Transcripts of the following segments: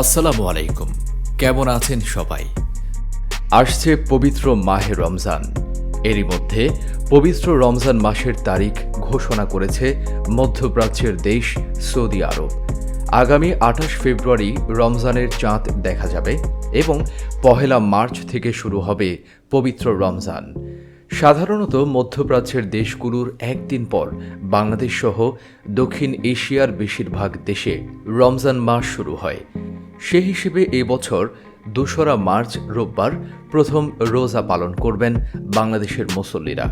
আসসালামু আলাইকুম। কেমন আছেন সবাই? আসছে পবিত্র মাহে রমজান। এরই মধ্যে পবিত্র রমজান মাসের তারিখ ঘোষণা করেছে মধ্যপ্রাচ্যের দেশ সৌদি আরব। আগামী আঠাশ ফেব্রুয়ারি রমজানের চাঁদ দেখা যাবে এবং পহেলা মার্চ থেকে শুরু হবে পবিত্র রমজান। সাধারণত মধ্যপ্রাচ্যের দেশগুলোর একদিন পর বাংলাদেশ সহ দক্ষিণ এশিয়ার বেশিরভাগ দেশে রমজান মাস শুরু হয়। সে হিসেবে এবছর দোসরা মার্চ রোববার প্রথম রোজা পালন করবেন বাংলাদেশের মুসল্লিরা।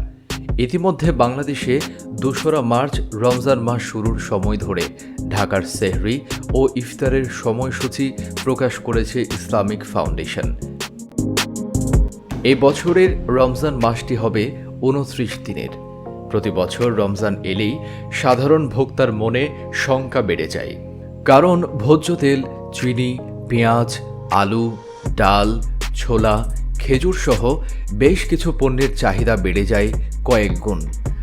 ইতিমধ্যে বাংলাদেশে দোসরা মার্চ রমজান মাস শুরুর সময় ধরে ঢাকার সেহরি ও ইফতারের সময়সূচি প্রকাশ করেছে ইসলামিক ফাউন্ডেশন। এই বছরের রমজান মাসটি হবে উনত্রিশ দিনের। প্রতি বছর রমজান এলেই সাধারণ ভোক্তার মনে শঙ্কা বেড়ে যায়। কারণ ভোজ্য তেল চিনি, পেঁয়াজ, আলু, ডাল, ছোলা, খেজুর সহ বেশ কিছু পণ্যের চাহিদা বেড়ে যায় কয়েক গুণ।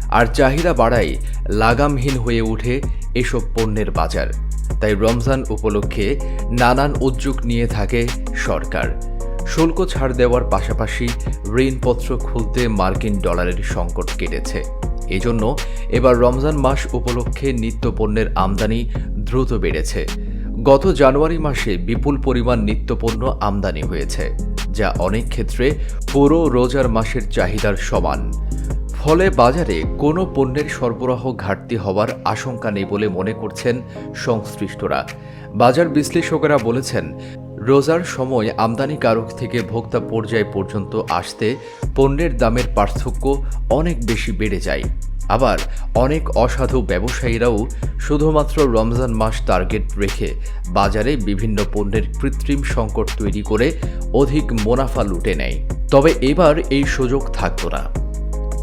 আর চাহিদা বাড়ায় লাগামহীন হয়ে ওঠে এসব পণ্যের বাজার। তাই রমজান উপলক্ষে নানান উদ্যোগ নিয়ে থাকে সরকার। শুল্ক ছাড় দেওয়ার পাশাপাশি ঋণপত্র খুলতে মার্কিন ডলারের সংকট কেটেছে। এজন্য এবার রমজান মাস উপলক্ষে নিত্য পণ্যের আমদানি দ্রুত বেড়েছে। গত জানুয়ারি মাসে বিপুল পরিমাণ নিত্যপণ্য আমদানি হয়েছে, যা অনেক ক্ষেত্রে পুরো রোজার মাসের চাহিদার সমান। ফলে বাজারে কোনো পণ্যের সরবরাহ ঘাটতি হওয়ার আশঙ্কা নেই বলে মনে করছেন সংশ্লিষ্টরা। বাজার বিশ্লেষকেরা বলেছেন, রোজার সময় আমদানিকারক থেকে ভোক্তা পর্যায় পর্যন্ত আসতে পণ্যের দামের পার্থক্য অনেক বেশি বেড়ে যায়। আবার অনেক অসাধু ব্যবসায়ীরাও শুধুমাত্র রমজান মাস টার্গেট রেখে বাজারে বিভিন্ন পণ্যের কৃত্রিম সংকট তৈরি করে অধিক মুনাফা লুটে নেয়। তবে এবার এই সুযোগ থাকত না।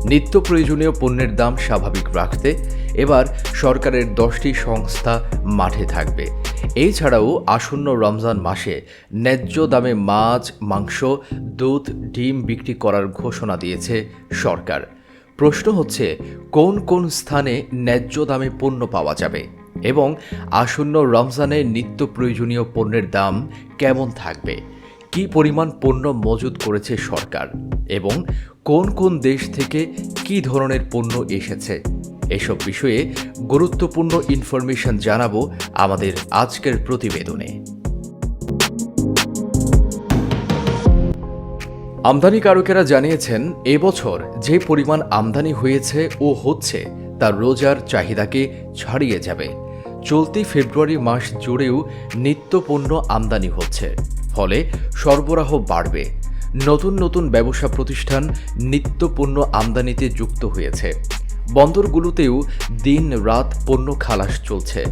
নিত্য প্রয়োজনীয় পণ্যের দাম স্বাভাবিক রাখতে এবার সরকারের দশটি সংস্থা মাঠে থাকবে। এছাড়াও আসন্ন রমজান মাসে ন্যায্য দামে মাছ, মাংস, দুধ, ডিম বিক্রি করার ঘোষণা দিয়েছে সরকার। প্রশ্ন হচ্ছে, কোন কোন স্থানে ন্যায্য দামে পণ্য পাওয়া যাবে? এবং আসন্ন রমজানে নিত্য প্রয়োজনীয় পণ্যের দাম কেমন থাকবে? কি পরিমাণ পণ্য মজুত করেছে সরকার? এবং কোন কোন দেশ থেকে কি ধরনের পণ্য এসেছে? এসব বিষয়ে গুরুত্বপূর্ণ ইনফরমেশন জানাব আমাদের আজকের প্রতিবেদনে। আমদানিকারকেরা জানিয়েছেন, এবছর যে পরিমাণ আমদানি হয়েছে ও হচ্ছে, তা রোজার চাহিদাকে ছাড়িয়ে যাবে। চলতি ফেব্রুয়ারি মাস জুড়েও নিত্যপণ্য আমদানি হচ্ছে, ফলে সরবরাহ বাড়বে। নতুন নতুন ব্যবসা প্রতিষ্ঠান নিত্যপণ্য আমদানিতে যুক্ত হয়েছে। বন্দরগুলোতেও দিন রাত পণ্য খালাস চলছে।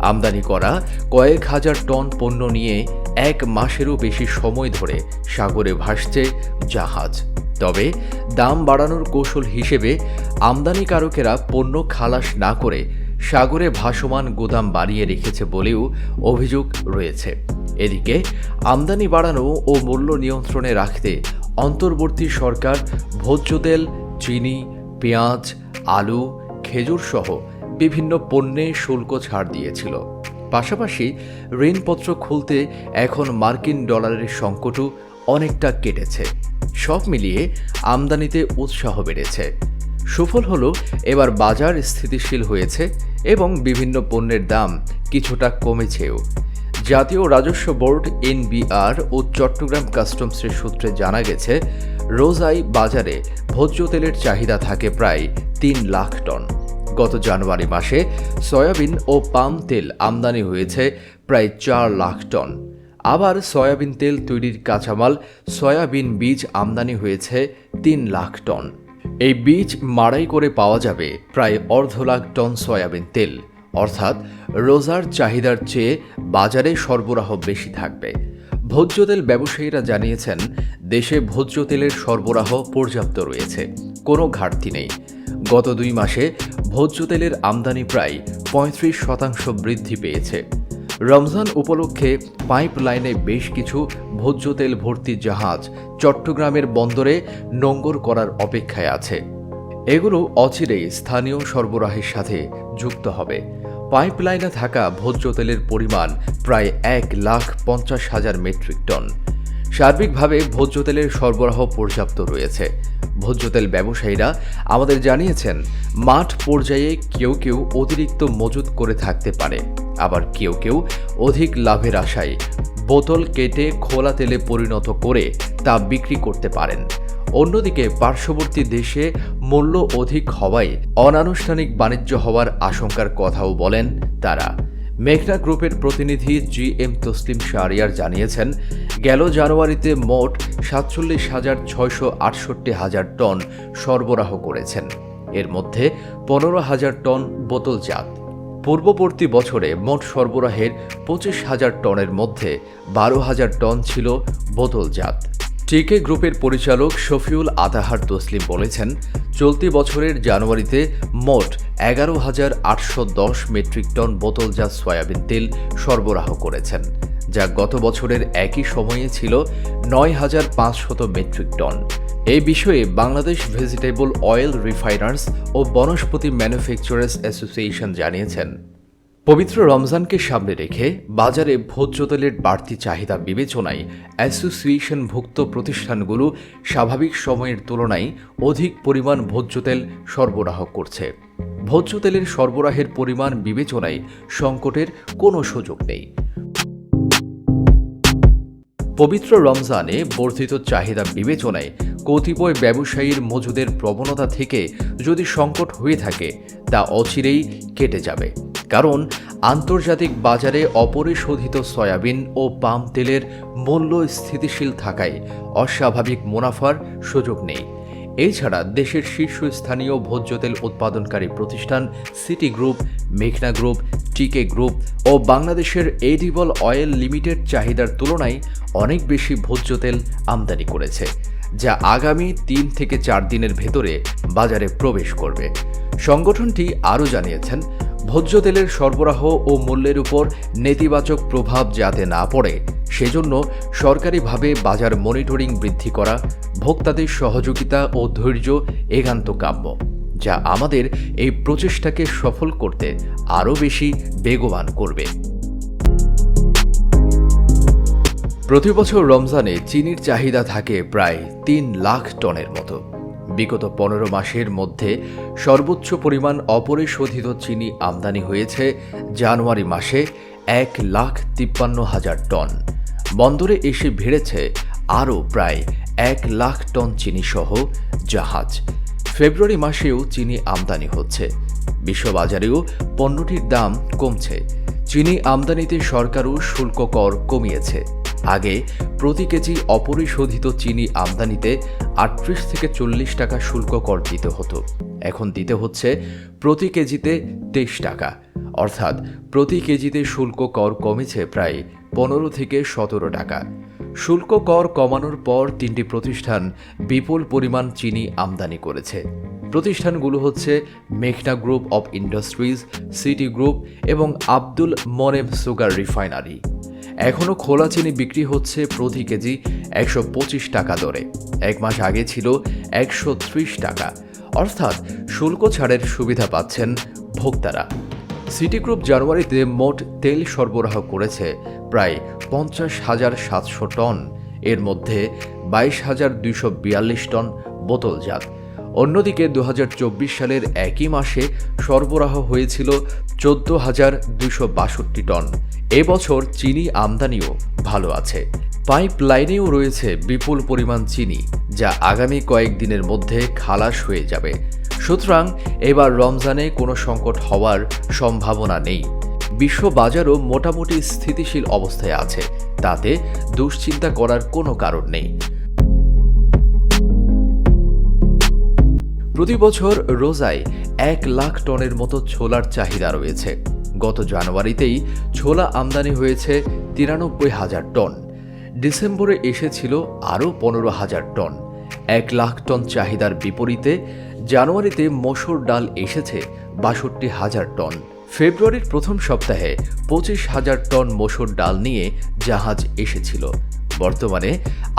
আমদানি করা কয়েক হাজার টন পণ্য নিয়ে এক মাসেরও বেশি সময় ধরে সাগরে ভাসছে জাহাজ। তবে দাম বাড়ানোর কৌশল হিসেবে আমদানিকারকেরা পণ্য খালাস না করে সাগরে ভাসমান গোদাম বাড়িয়ে রেখেছে বলেও অভিযোগ রয়েছে। এদিকে আমদানি বাড়ানো ও মূল্য নিয়ন্ত্রণে রাখতে অন্তর্বর্তী সরকার ভোজ্য তেল, চিনি, পেঁয়াজ আলু, খেজুর সহ বিভিন্ন পণ্যে শুল্ক ছাড় দিয়েছিল। পাশাপাশি ঋণপত্র খুলতে এখন মার্কিন ডলারের সংকটও অনেকটা কেটেছে। সব মিলিয়ে আমদানিতে উৎসাহ বেড়েছে। সুফল হলো, এবার বাজার স্থিতিশীল হয়েছে এবং বিভিন্ন পণ্যের দাম কিছুটা কমেছেও। জাতীয় রাজস্ব বোর্ড এনবিআর ও চট্টগ্রাম কাস্টমসের সূত্রে জানা গেছে রোজাই বাজারে ভোজ্য তেলের চাহিদা থাকে প্রায় তিন লাখ টন। গত জানুয়ারি মাসে সয়াবিন ও পাম তেল আমদানি হয়েছে প্রায় চার লাখ টন। আবার সয়াবিন তেল তৈরির কাঁচামাল সয়াবিন বীজ আমদানি হয়েছে তিন লাখ টন। এই বীজ মাড়াই করে পাওয়া যাবে প্রায় অর্ধ লাখ টন সয়াবিন তেল। অর্থাৎ রোজার চাহিদার চেয়ে বাজারে সরবরাহ বেশি থাকবে। ভোজ্য তেল ব্যবসায়ীরা জানিয়েছেন, দেশে ভোজ্য তেলের সরবরাহ পর্যাপ্ত রয়েছে, কোনো ঘাটতি নেই। গত দুই মাসে ভোজ্য তেলের আমদানি প্রায় পঁয়ত্রিশ শতাংশ বৃদ্ধি পেয়েছে। রমজান উপলক্ষে পাইপ লাইনে বেশ কিছু ভোজ্য তেল ভর্তি জাহাজ চট্টগ্রামের বন্দরে নোঙ্গর করার অপেক্ষায় আছে। এগুলো অচিরেই স্থানীয় সরবরাহের সাথে যুক্ত হবে। পাইপলাইনে থাকা ভোজ্য তেলের পরিমাণ প্রায় এক লাখ পঞ্চাশ হাজার মেট্রিক টন। সার্বিকভাবে ভোজ্য তেলের সরবরাহ পর্যাপ্ত রয়েছে। ভোজ্য তেল ব্যবসায়ীরা আমাদের জানিয়েছেন, মাঠ পর্যায়ে কেউ কেউ অতিরিক্ত মজুত করে থাকতে পারে। আবার কেউ কেউ অধিক লাভের আশায় বোতল কেটে খোলা তেলে পরিণত করে তা বিক্রি করতে পারেন। অন্যদিকে পার্শ্ববর্তী দেশে মূল্য অধিক হওয়ায় অনানুষ্ঠানিক বাণিজ্য হওয়ার আশঙ্কার কথাও বলেন তারা। মেঘনা গ্রুপের প্রতিনিধি জি এম তসলিম শাহরিয়ার জানিয়েছেন, গেল জানুয়ারিতে মোট সাতচল্লিশ হাজার ছয়শো আটষট্টি হাজার টন সরবরাহ করেছেন। এর মধ্যে পনেরো হাজার টন বোতলজাত। পূর্ববর্তী বছরে মোট সরবরাহের পঁচিশ হাজার টনের মধ্যে বারো হাজার টন ছিল বোতলজাত। টিকে গ্রুপের পরিচালক শফিউল আতাহার তসলিম বলেছেন, চলতি বছরের জানুয়ারিতে মোট এগারো হাজার আটশো দশ মেট্রিক টন বোতলজাত সয়াবিন তেল সরবরাহ করেছেন, যা গত বছরের একই সময়ে ছিল নয় হাজার পাঁচশত মেট্রিক টন। এই বিষয়ে বাংলাদেশ ভেজিটেবল অয়েল রিফাইনার্স ও বনস্পতি ম্যানুফ্যাকচারার্স অ্যাসোসিয়েশন জানিয়েছেন। পবিত্র রমজানকে সামনে রেখে বাজারে ভোজ্য তেলের বাড়তি চাহিদা বিবেচনায় অ্যাসোসিয়েশনভুক্ত প্রতিষ্ঠানগুলো স্বাভাবিক সময়ের তুলনায় অধিক পরিমাণ ভোজ্য তেল সরবরাহ করছে। ভোজ্য তেলের সরবরাহের পরিমাণ বিবেচনায় সংকটের কোনো সুযোগ নেই। পবিত্র রমজানে বর্ধিত চাহিদা বিবেচনায় কতিপয় ব্যবসায়ীর মজুদের প্রবণতা থেকে যদি সংকট হয়ে থাকে, তা অচিরেই কেটে যাবে। কারণ আন্তর্জাতিক বাজারে অপরিশোধিত সয়াবিন ও পাম তেলের মূল্য স্থিতিশীল থাকায় অস্বাভাবিক মুনাফার সুযোগ নেই। এছাড়া দেশের শীর্ষস্থানীয় ভোজ্য তেল উৎপাদনকারী প্রতিষ্ঠান সিটি গ্রুপ, মেঘনা গ্রুপ, টিকে গ্রুপ ও বাংলাদেশের এডিবল অয়েল লিমিটেড চাহিদার তুলনায় অনেক বেশি ভোজ্য তেল আমদানি করেছে, যা আগামী তিন থেকে চার দিনের ভেতরে বাজারে প্রবেশ করবে। সংগঠনটি আরও জানিয়েছেন ভোজ্য তেলের সরবরাহ ও মূল্যের উপর নেতিবাচক প্রভাব যাতে না পড়ে, সেজন্য সরকারিভাবে বাজার মনিটরিং বৃদ্ধি করা, ভোক্তাদের সহযোগিতা ও ধৈর্য একান্ত কাম্য, যা আমাদের এই প্রচেষ্টাকে সফল করতে আরও বেশি বেগবান করবে। প্রতি বছর রমজানে চিনির চাহিদা থাকে প্রায় তিন লাখ টনের মতো। বিগত পনেরো মাসের মধ্যে সর্বোচ্চ পরিমাণ অপরিশোধিত চিনি আমদানি হয়েছে জানুয়ারি মাসে এক লাখ তিপ্পান্ন হাজার টন। বন্দরে এসে ভিড়েছে আরও প্রায় এক লাখ টন চিনি সহ জাহাজ। ফেব্রুয়ারি মাসেও চিনি আমদানি হচ্ছে। বিশ্ববাজারেও পণ্যটির দাম কমছে। চিনি আমদানিতে সরকারও শুল্ক কর কমিয়েছে। আগে প্রতি কেজি অপরিশোধিত চিনি আমদানিতে আটত্রিশ থেকে চল্লিশ টাকা শুল্ক কর দিতে হতো। এখন দিতে হচ্ছে প্রতি কেজিতে তেইশ টাকা। অর্থাৎ প্রতি কেজিতে শুল্ক কর কমেছে প্রায় পনেরো থেকে সতেরো টাকা। শুল্ক কর কমানোর পর তিনটি প্রতিষ্ঠান বিপুল পরিমাণ চিনি আমদানি করেছে। প্রতিষ্ঠানগুলো হচ্ছে মেঘনা Group of Industries, City Group এবং আব্দুল মনেব সুগার রিফাইনারি। এখনও খোলা চিনি বিক্রি হচ্ছে প্রতি কেজি একশো পঁচিশ টাকা দরে। এক মাস আগে ছিল একশো ত্রিশ টাকা। অর্থাৎ শুল্ক ছাড়ের সুবিধা পাচ্ছেন ভোক্তারা। সিটি গ্রুপ জানুয়ারিতে মোট তেল সরবরাহ করেছে প্রায় পঞ্চাশ হাজার সাতশো টন। এর মধ্যে বাইশ হাজার দুইশো বিয়াল্লিশ টন বোতলজাত। অন্যদিকে দু হাজার চব্বিশ সালের একই মাসে সরবরাহ হয়েছিল চোদ্দ হাজার দুশো বাষট্টি টন। এবছর চিনি আমদানিও ভালো আছে। পাইপ লাইনেও রয়েছে বিপুল পরিমাণ চিনি, যা আগামী কয়েকদিনের মধ্যে খালাস হয়ে যাবে। সুতরাং এবার রমজানে কোনো সংকট হওয়ার সম্ভাবনা নেই। বিশ্ব বাজারও মোটামুটি স্থিতিশীল অবস্থায় আছে, তাতে দুশ্চিন্তা করার কোনো কারণ নেই। প্রতি বছর রোজায় এক লাখ টনের মতো ছোলার চাহিদা রয়েছে। গত জানুয়ারিতেই ছোলা আমদানি হয়েছে তিরানব্বই হাজার টন। ডিসেম্বরে এসেছিল আরও পনেরো হাজার টন। এক লাখ টন চাহিদার বিপরীতে জানুয়ারিতে মসুর ডাল এসেছে বাষট্টি হাজার টন। ফেব্রুয়ারির প্রথম সপ্তাহে পঁচিশ হাজার টন মসুর ডাল নিয়ে জাহাজ এসেছিল। বর্তমানে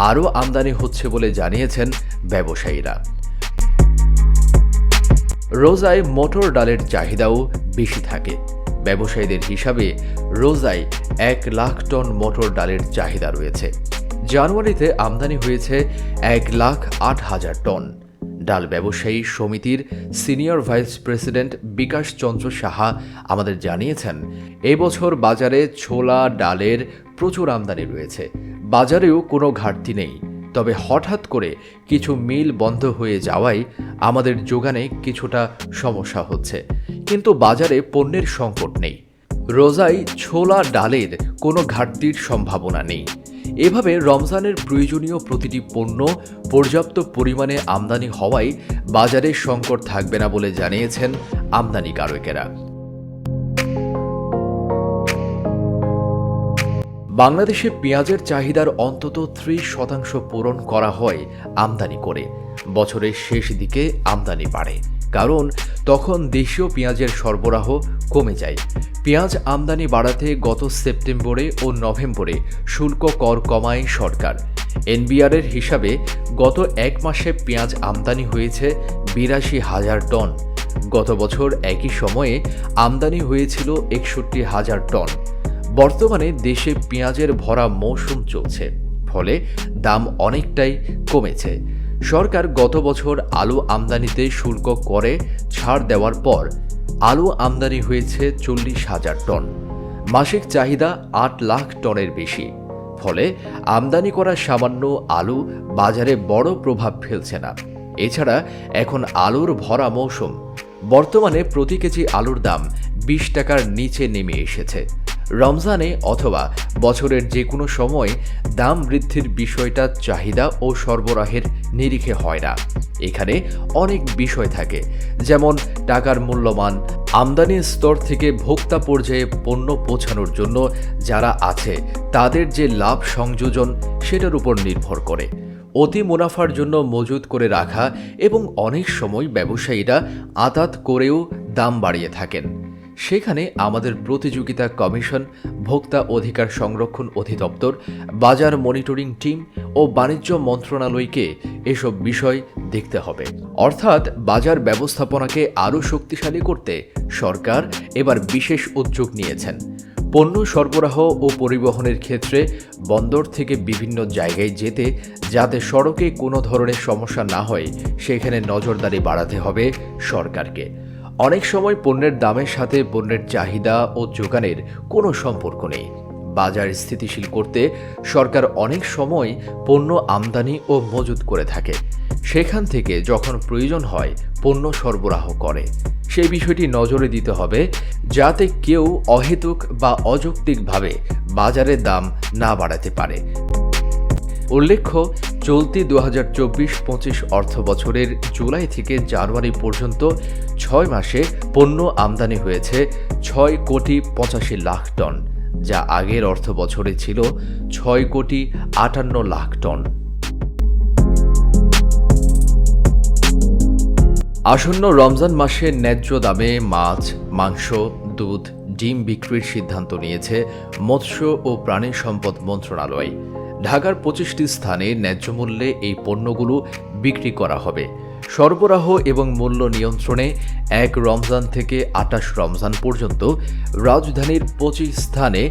আরও আমদানি হচ্ছে বলে জানিয়েছেন ব্যবসায়ীরা। রোজায় মটর ডালের চাহিদাও বেশি থাকে। ব্যবসায়ীদের হিসাবে রোজায় এক লাখ টন মটর ডালের চাহিদা রয়েছে। জানুয়ারিতে আমদানি হয়েছে এক লাখ আট হাজার টন। ডাল ব্যবসায়ী সমিতির senior vice president Bikash Chandra Saha আমাদের জানিয়েছেন, এবছর বাজারে ছোলা ডালের প্রচুর আমদানি রয়েছে। বাজারেও কোনো ঘাটতি নেই। তবে হঠাৎ করে কিছু মিল বন্ধ হয়ে যাওয়ায় আমাদের যোগানে কিছুটা সমস্যা হচ্ছে। কিন্তু বাজারে পণ্যের সংকট নেই। রোজাই ছোলা ডালের কোনো ঘাটতির সম্ভাবনা নেই। এভাবে রমজানের প্রয়োজনীয় প্রতিটি পণ্য পর্যাপ্ত পরিমাণে আমদানি হওয়ায় বাজারে সংকট থাকবে না বলে জানিয়েছেন আমদানিকারকেরা। বাংলাদেশে পেঁয়াজের চাহিদার অন্তত ত্রিশ শতাংশ পূরণ করা হয় আমদানি করে। বছরের শেষ দিকে আমদানি বাড়ে, কারণ তখন দেশীয় পেঁয়াজের সরবরাহ কমে যায়। পেঁয়াজ আমদানি বাড়াতে গত সেপ্টেম্বরে ও নভেম্বরে শুল্ক কর কমায় সরকার। এনবিআরের হিসাবে গত এক মাসে পেঁয়াজ আমদানি হয়েছে বিরাশি হাজার টন। গত বছর একই সময়ে আমদানি হয়েছিল একষট্টি হাজার টন। বর্তমানে দেশে পেঁয়াজের ভরা মৌসুম চলছে, ফলে দাম অনেকটাই কমেছে। সরকার গত বছর আলু আমদানিতে শুল্ক করে ছাড় দেওয়ার পর আলু আমদানি হয়েছে চল্লিশ হাজার টন। মাসিক চাহিদা আট লাখ টনের বেশি, ফলে আমদানি করা সামান্য আলু বাজারে বড় প্রভাব ফেলছে না। এছাড়া এখন আলুর ভরা মৌসুম, বর্তমানে প্রতি কেজি আলুর দাম বিশ টাকার নিচে নেমে এসেছে। রমজানে অথবা বছরের যে কোনো সময় দাম বৃদ্ধির বিষয়টা চাহিদা ও সরবরাহের নিরিখে হয় না। এখানে অনেক বিষয় থাকে, যেমন টাকার মূল্যমান আমদানির স্তর থেকে ভোক্তা পর্যায়ে পণ্য পৌঁছানোর জন্য যারা আছে, তাদের যে লাভ সংযোজন সেটার উপর নির্ভর করে। অতি মুনাফার জন্য মজুত করে রাখা এবং অনেক সময় ব্যবসায়ীরা আতাত করেও দাম বাড়িয়ে থাকেন। সেখানে আমাদের প্রতিযোগিতা কমিশন, ভোক্তা অধিকার সংরক্ষণ অধিদপ্তর, বাজার মনিটরিং টিম ও বাণিজ্য মন্ত্রণালয়কে এসব বিষয় দেখতে হবে। অর্থাৎ বাজার ব্যবস্থাপনাকে আরও শক্তিশালী করতে সরকার এবার বিশেষ উদ্যোগ নিয়েছেন। পণ্য সরবরাহ ও পরিবহনের ক্ষেত্রে বন্দর থেকে বিভিন্ন জায়গায় যেতে, যাতে সড়কে কোনো ধরনের সমস্যা না হয়, সেখানে নজরদারি বাড়াতে হবে সরকারকে। অনেক সময় পণ্যের দামের সাথে পণ্যের চাহিদা ও যোগানের কোনো সম্পর্ক নেই। বাজার স্থিতিশীল করতে সরকার অনেক সময় পণ্য আমদানি ও মজুত করে থাকে। সেখান থেকে যখন প্রয়োজন হয়, পণ্য সরবরাহ করে। সেই বিষয়টি নজরে দিতে হবে যাতে কেউ অহেতুক বা অযৌক্তিকভাবে বাজারের দাম না বাড়াতে পারে। উল্লেখ্য, চলতি দু হাজার চব্বিশ পঁচিশ অর্থ বছরের জুলাই থেকে জানুয়ারি পর্যন্ত ছয় মাসে পণ্য আমদানি হয়েছে ছয় কোটি পঁচাশি লাখ টন, যা আগের অর্থ বছরে ছিল ছয় কোটি আটান্ন লাখ টন। আসন্ন রমজান মাসে ন্যায্য দামে মাছ, মাংস, দুধ, ডিম বিক্রির সিদ্ধান্ত নিয়েছে মৎস্য ও প্রাণী সম্পদ মন্ত্রণালয়। ঢাকার পঁচিশটি স্থানে ন্যায্য মূল্যে এই পণ্যগুলো বিক্রি করা হবে। সরবরাহ এবং মূল্য নিয়ন্ত্রণে এক রমজান থেকে আটাশ রমজান পর্যন্ত রাজধানীর পঁচিশ স্থানে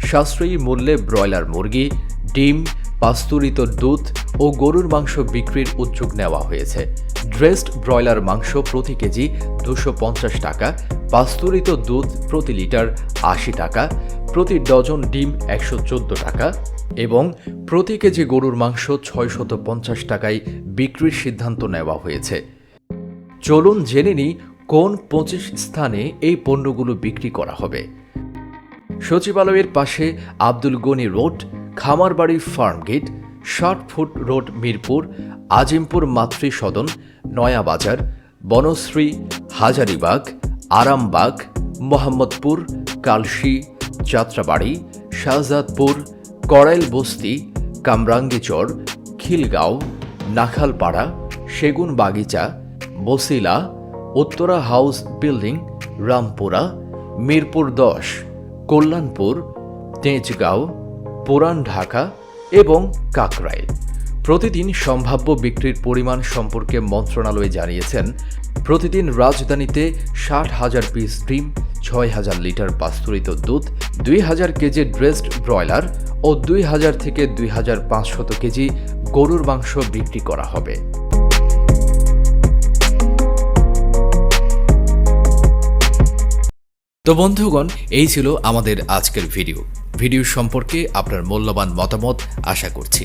সাশ্রয়ী মূল্যে ব্রয়লার মুরগি, ডিম, পাস্তুরিত দুধ ও গরুর মাংস বিক্রির উদ্যোগ নেওয়া হয়েছে। ড্রেসড ব্রয়লার মাংস প্রতি কেজি দুশো টাকা, পাস্তুরিত দুধ প্রতি লিটার আশি টাকা প্রতি ডজন ডিম একশো চোদ্দ টাকা এবং প্রতি কেজি গরুর মাংস ছয়শত পঞ্চাশ টাকায় বিক্রির সিদ্ধান্ত নেওয়া হয়েছে। চলুন জেনে নিই কোন পঁচিশ স্থানে এই পণ্যগুলো বিক্রি করা হবে। সচিবালয়ের পাশে Abdul Gani road, Khamarbari farm gate, ষাট ফুট রোড মিরপুর, আজিমপুর মাতৃ সদন, নয়াবাজার, বনশ্রী, হাজারিবাগ, আরামবাগ, মোহাম্মদপুর, কালশি যাত্রাবাড়ি, শাহজাদপুর করাইল বস্তি কামরাঙ্গীচর, খিলগাঁও, নাখালপাড়া সেগুন বাগিচা বসিলা উত্তরা হাউস বিল্ডিং, রামপুরা, মিরপুর দশ, কল্যাণপুর, তেজগাঁও, পুরান ঢাকা এবং কাকরাইল। প্রতিদিন সম্ভাব্য বিক্রির পরিমাণ সম্পর্কে মন্ত্রণালয় জানিয়েছেন। প্রতিদিন রাজধানীতে ষাট হাজার পিস ডিম, ছয় হাজার লিটার পাস্তুরিত দুধ, দুই হাজার কেজি ড্রেসড ব্রয়লার ও দুই হাজার থেকে দুই হাজার পাঁচশত কেজি গরুর মাংস বিক্রি করা হবে। তো বন্ধুগণ, এই ছিল আমাদের আজকের ভিডিও। ভিডিও সম্পর্কে আপনার মূল্যবান মতামত আশা করছি।